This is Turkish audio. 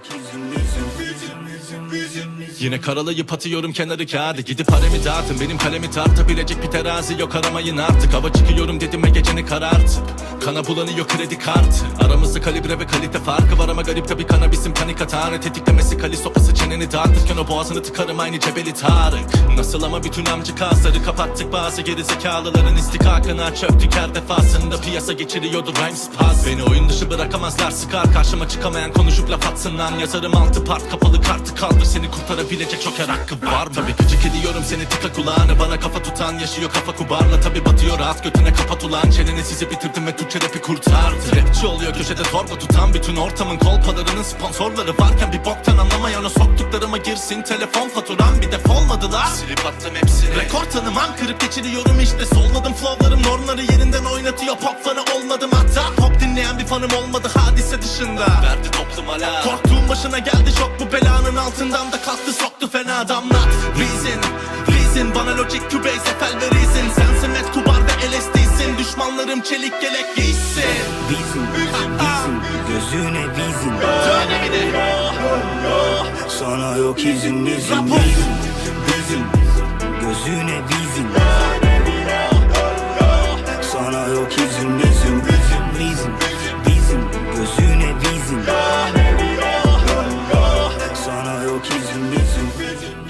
yok izin Yine karalayıp atıyorum kenarı kağıdı. Gidip haremi dağıtın. Benim kalemi tartabilecek bir terazi yok. Aramayın artık. Hava çıkıyorum dedim ve geceni karartıp Kana bulanıyor kredi kartı. Aramızda kalibre ve kalite farkı var ama garip tabi kanabisim panik atağını Tetiklemesi kali sopası çeneni dağıtırken o boğazını tıkarım. Aynı cebeli Tarık. Nasıl ama bütün amcı kasları kapattık. Bazı geri zekalıların istikakına Çöktük her defasında. Piyasa geçiriyordu rhymes pas Beni oyun dışı bırakamazlar. Sıkar karşıma çıkamayan konuşup laf atsın lan Yazarım altı part kapalı kartı kaldır. Seni kurtarabilecek çok her hakkı var mı? Tabii gıcık ediyorum seni tıka kulağına. Bana kafa tutan yaşıyor kafa kubarla. Tabi batıyor rahat götüne kapat ulan. Çeneni sizi bitirdim ve Türkçe rapi kurtardı. Rapçi oluyor köşede torba tutan bütün ortamın kolpalarının sponsorları varken bir boktan anlamayan o soktuklarıma girsin. Telefon faturam bir defolmadılar Silip attım hepsini. Rekor tanımam kırıp geçiriyorum işte. Solladım flowlarım normları yerinden oynatıyor. Pop fanı olmadım hatta. Pop dinleyen bir fanım olmadı hadise dışında. Verdi toplum hala. Korktuğum başına geldi şok bu belanın altından da kalktı soktu fena damla. Reason Reason bana logic Cubase Efel ve Reason. Sensin Met Kubar ve LSD'sin Düşmanlarım çelik gelek giysin. Bizim bizim gözüne bizim Söyle bir de Sana yok izin izin Rapor. izin Bizim gözüne bizim Sana yok izin vision.